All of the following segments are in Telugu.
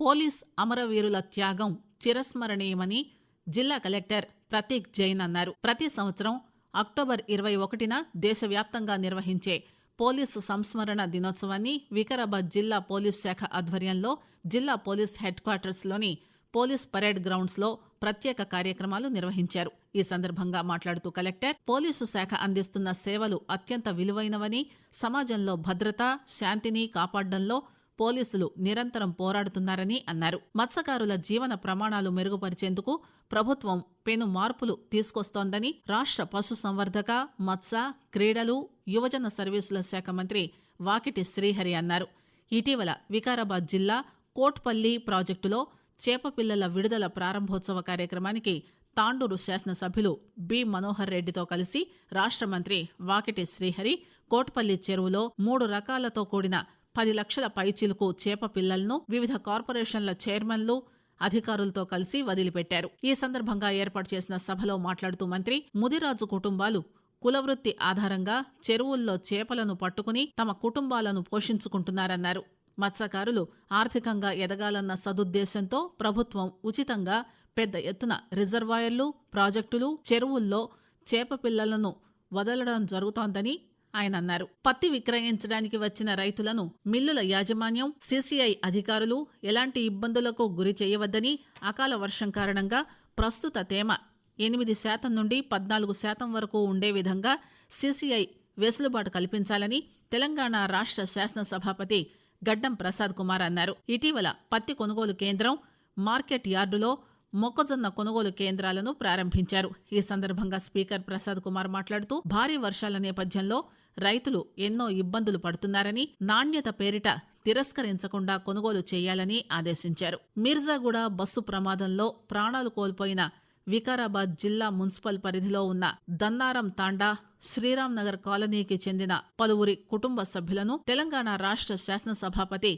పోలీస్ అమరవీరుల త్యాగం చిరస్మరణీయమని జిల్లా కలెక్టర్ ప్రతీక్ జైన్ అన్నారు. ప్రతి సంవత్సరం అక్టోబర్ ఇరవై ఒకటిన దేశవ్యాప్తంగా నిర్వహించే పోలీసు సంస్మరణ దినోత్సవాన్ని వికారాబాద్ జిల్లా పోలీస్ శాఖ ఆధ్వర్యంలో జిల్లా పోలీస్ హెడ్ క్వార్టర్స్లోని పోలీస్ పరేడ్ గ్రౌండ్స్లో ప్రత్యేక కార్యక్రమాలు నిర్వహించారు. ఈ సందర్భంగా మాట్లాడుతూ కలెక్టర్ పోలీసు శాఖ అందిస్తున్న సేవలు అత్యంత విలువైనవని సమాజంలో భద్రత శాంతిని కాపాడడంలో పోలీసులు నిరంతరం పోరాడుతున్నారని అన్నారు. మత్స్యకారుల జీవన ప్రమాణాలు మెరుగుపరిచేందుకు ప్రభుత్వం పెను మార్పులు తీసుకొస్తోందని రాష్ట్ర పశుసంవర్ధక మత్స్య క్రీడలు యువజన సర్వీసుల శాఖ మంత్రి వాకిటి శ్రీహరి అన్నారు. ఇటీవల వికారాబాద్ జిల్లా కోట్పల్లి ప్రాజెక్టులో చేపపిల్లల విడుదల ప్రారంభోత్సవ కార్యక్రమానికి తాండూరు శాసనసభ్యులు బి మనోహర్ రెడ్డితో కలిసి రాష్ట్ర మంత్రి వాకిటి శ్రీహరి కోట్పల్లి చెరువులో మూడు రకాలతో కూడిన పది లక్షల పైచిలుకు చేప పిల్లలను వివిధ కార్పొరేషన్ల చైర్మన్లు అధికారులతో కలిసి వదిలిపెట్టారు. ఈ సందర్భంగా ఏర్పాటు చేసిన సభలో మాట్లాడుతూ మంత్రి ముదిరాజు కుటుంబాలు కులవృత్తి ఆధారంగా చెరువుల్లో చేపలను పట్టుకుని తమ కుటుంబాలను పోషించుకుంటున్నారన్నారు. మత్స్యకారులు ఆర్థికంగా ఎదగాలన్న సదుద్దేశంతో ప్రభుత్వం ఉచితంగా పెద్ద ఎత్తున రిజర్వాయర్లు ప్రాజెక్టులు చెరువుల్లో చేప పిల్లలను వదలడం జరుగుతోందని ఆయన అన్నారు పత్తి విక్రయించడానికి వచ్చిన రైతులను మిల్లుల యాజమాన్యం సీసీఐ అధికారులు ఎలాంటి ఇబ్బందులకు గురి చేయవద్దని అకాల వర్షం కారణంగా ప్రస్తుత తేమ ఎనిమిది శాతం నుండి పద్నాలుగు శాతం వరకు ఉండే విధంగా సీసీఐ వెసులుబాటు కల్పించాలని తెలంగాణ రాష్ట్ర శాసనసభాపతి గడ్డం ప్రసాద్ కుమార్ అన్నారు. ఇటీవల పత్తి కొనుగోలు కేంద్రం మార్కెట్ యార్డులో మొక్కజొన్న కొనుగోలు కేంద్రాలను ప్రారంభించారు. ఈ సందర్భంగా స్పీకర్ ప్రసాద్ కుమార్ మాట్లాడుతూ భారీ వర్షాల నేపథ్యంలో రైతులు ఎన్నో ఇబ్బందులు పడుతున్నారని నాణ్యత పేరిట తిరస్కరించకుండా కొనుగోలు చేయాలని ఆదేశించారు. మిర్జాగూడ బస్సు ప్రమాదంలో ప్రాణాలు కోల్పోయిన వికారాబాద్ జిల్లా మున్సిపల్ పరిధిలో ఉన్న దన్నారం తాండా శ్రీరాంనగర్ కాలనీకి చెందిన పలువురి కుటుంబ సభ్యులను తెలంగాణ రాష్ట్ర శాసనసభాపతి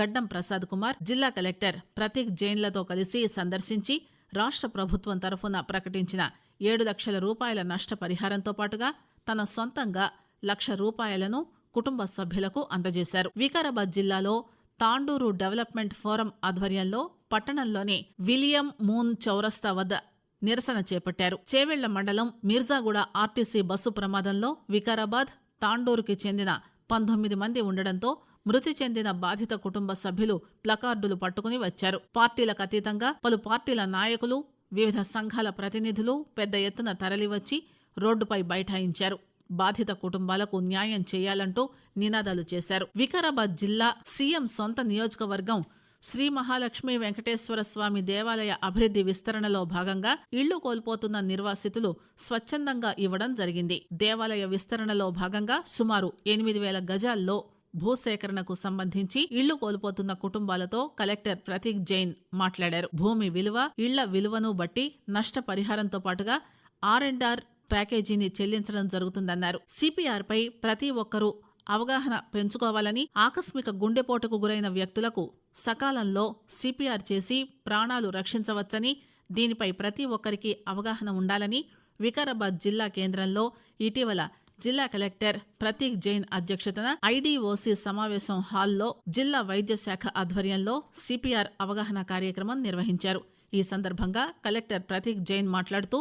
గడ్డం ప్రసాద్ కుమార్ జిల్లా కలెక్టర్ ప్రతీక్ జైన్లతో కలిసి సందర్శించి రాష్ట్ర ప్రభుత్వం తరఫున ప్రకటించిన ఏడు లక్షల రూపాయల నష్టపరిహారంతో పాటుగా తన సొంతంగా లక్ష రూపాయలను కుటుంబ సభ్యులకు అందజేశారు. వికారాబాద్ జిల్లాలో తాండూరు డెవలప్మెంట్ ఫోరం ఆధ్వర్యంలో పట్టణంలోని విలియం మూన్ చౌరస్తా వద్ద నిరసన చేపట్టారు. చేవెళ్ళ మండలం మీర్జాగూడ ఆర్టీసీ బస్సు ప్రమాదంలో వికారాబాద్ తాండూరుకి చెందిన పంతొమ్మిది మంది ఉండడంతో మృతి చెందిన బాధిత కుటుంబ సభ్యులు ప్లకార్డులు పట్టుకుని వచ్చారు. పార్టీలకు అతీతంగా పలు పార్టీల నాయకులు వివిధ సంఘాల ప్రతినిధులు పెద్ద ఎత్తున తరలివచ్చి రోడ్డుపై బైఠాయించారు. బాధిత కుటుంబాలకు న్యాయం చేయాలంటూ నినాదాలు చేశారు. వికారాబాద్ జిల్లా సీఎం సొంత నియోజకవర్గం శ్రీ మహాలక్ష్మి వెంకటేశ్వర స్వామి దేవాలయ అభివృద్ధి విస్తరణలో భాగంగా ఇళ్ళు కోల్పోతున్న నిర్వాసితులు స్వచ్ఛందంగా ఇవ్వడం జరిగింది. దేవాలయ విస్తరణలో భాగంగా సుమారు ఎనిమిది వేల గజాల్లో భూసేకరణకు సంబంధించి ఇళ్ళు కోల్పోతున్న కుటుంబాలతో కలెక్టర్ ప్రతీక్ జైన్ మాట్లాడారు. భూమి విలువ ఇళ్ళ విలువను బట్టి నష్టపరిహారంతో పాటుగా ఆర్ అండ్ ఆర్ ప్యాకేజీని చెల్లించడం జరుగుతుందన్నారు. సిపిఆర్ పై ప్రతి ఒక్కరూ అవగాహన పెంచుకోవాలని ఆకస్మిక గుండెపోటుకు గురైన వ్యక్తులకు సకాలంలో సిపిఆర్ చేసి ప్రాణాలు రక్షించవచ్చని దీనిపై ప్రతి ఒక్కరికి అవగాహన ఉండాలని వికారాబాద్ జిల్లా కేంద్రంలో ఇటీవల జిల్లా కలెక్టర్ ప్రతీక్ జైన్ అధ్యక్షతన ఐడీఓసీ సమావేశం హాల్లో జిల్లా వైద్య శాఖ ఆధ్వర్యంలో సిపిఆర్ అవగాహన కార్యక్రమం నిర్వహించారు. ఈ సందర్భంగా కలెక్టర్ ప్రతీక్ జైన్ మాట్లాడుతూ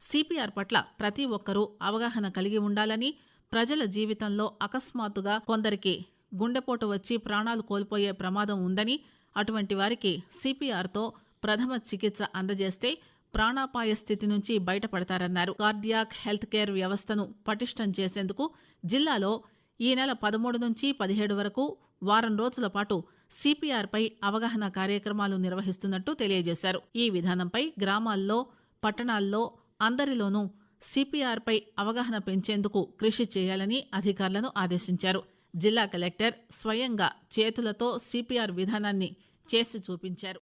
సిపిఆర్ పట్ల ప్రతి ఒక్కరూ అవగాహన కలిగి ఉండాలని ప్రజల జీవితంలో అకస్మాత్తుగా కొందరికి గుండెపోటు వచ్చి ప్రాణాలు కోల్పోయే ప్రమాదం ఉందని అటువంటి వారికి సిపిఆర్తో ప్రథమ చికిత్స అందజేస్తే ప్రాణాపాయ స్థితి నుంచి బయటపడతారన్నారు. కార్డియాక్ హెల్త్ కేర్ వ్యవస్థను పటిష్టం చేసేందుకు జిల్లాలో ఈ నెల పదమూడు నుంచి పదిహేడు వరకు వారం రోజుల పాటు సిపిఆర్పై అవగాహన కార్యక్రమాలు నిర్వహిస్తున్నట్టు తెలియజేశారు. ఈ విధానంపై గ్రామాల్లో పట్టణాల్లో అందరిలోనూ సిపిఆర్పై అవగాహన పెంచేందుకు కృషి చేయాలని అధికారులను ఆదేశించారు. జిల్లా కలెక్టర్ స్వయంగా చేతులతో సిపిఆర్ విధానాన్ని చేసి చూపించారు.